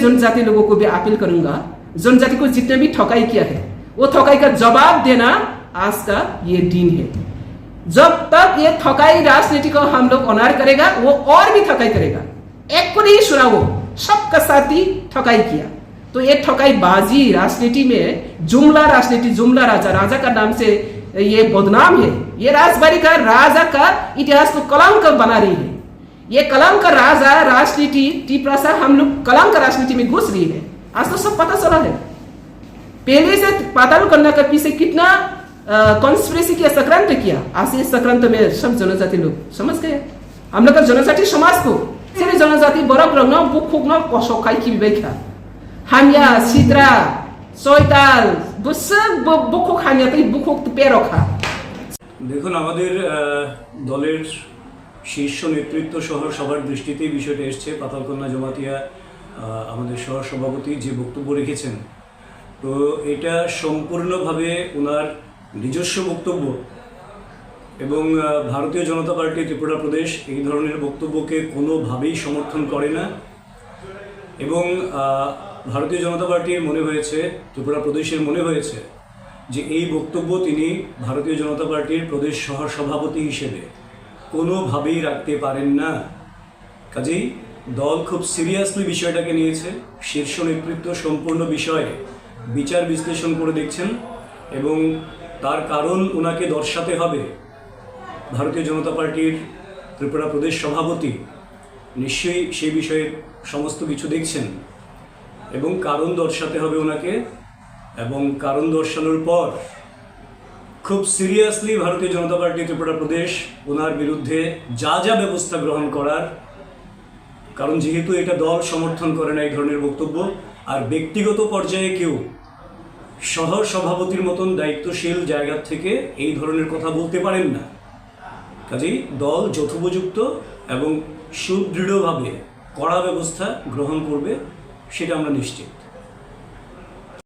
जनजाति लोगों को भी अपील करूंगा जनजाति को जितने भी ठकाई किया है वो ठकाई का जवाब देना आज का ये दिन है जब तक ये ठकाई राजनीति को हम लोग ऑनर करेगा वो और भी ठकाई करेगा एक को नहीं सुना वो सबका साथ ही ठकाई किया तो ये ठकाई बाजी राजनीति में जुमला राजनीति जुमला राजा राजा का नाम से ये बदनाम है ये राजबाड़ी का राजा का इतिहास को कलंक बना रही है ये कलंक राजा राजनीति टी प्रसाद हम लोग कलंक राजनीति में घुस रही है आज तो सब पता चला है पहले से पाताल कन्या का पीछे कितना कॉन्स्पिरेसी किया संक्रांत किया आज ये संक्रांत में सब जनजाति लोग समझ गए हम लोग का जनजाति समाज को सिर्फ जनजाति बरक रंग बुक खुक न कसौखाई की बेखा हामिया सिद्रा সয়তাল বুসক বুকুক হামিয়াতে বুকুক পেরখা দেখুন আমাদের আহ, দলের শীর্ষ নেতৃত্ব সহ সবার দৃষ্টিতেই বিষয়টা এসছে। পাতালকন্যা জমাতিয়া আমাদের সহ সভাপতি যে বক্তব্য রেখেছেন। তো এটা সম্পূর্ণভাবে ওনার নিজস্ব বক্তব্য এবং ভারতীয় জনতা পার্টি ত্রিপুরা প্রদেশ এই ধরনের বক্তব্যকে কোনোভাবেই সমর্থন করে না। এবং ভারতীয় জনতা পার্টির মনে হয়েছে, ত্রিপুরা প্রদেশের মনে হয়েছে যে এই বক্তব্য তিনি ভারতীয় জনতা পার্টির প্রদেশ সহ সভাপতি হিসেবে কোনোভাবেই রাখতে পারেন না। কাজেই দল খুব সিরিয়াসলি বিষয়টাকে নিয়েছে। শীর্ষ নেতৃত্ব সম্পূর্ণ বিষয়ে বিচার বিশ্লেষণ করে দেখছেন এবং তার কারণ ওনাকে দর্শাতে হবে। ভারতীয় জনতা পার্টির ত্রিপুরা প্রদেশ সভাপতি নিশ্চয়ই সেই বিষয়ে সমস্ত কিছু দেখছেন এবং কারণ দর্শাতে হবে ওনাকে এবং কারণ দর্শানোর পর খুব সিরিয়াসলি ভারতীয় জনতা পার্টি ত্রিপুরা প্রদেশ ওনার বিরুদ্ধে যা যা ব্যবস্থা গ্রহণ করার, কারণ যেহেতু এটা দল সমর্থন করে না এই ধরনের বক্তব্য, আর ব্যক্তিগত পর্যায়ে কেউ শহর সভাপতির মতন দায়িত্বশীল জায়গা থেকে এই ধরনের কথা বলতে পারেন না। কাজেই দল যথোপযুক্ত এবং সুদৃঢ়ভাবে কড়া ব্যবস্থা গ্রহণ করবে, সেটা আমরা নিশ্চিত।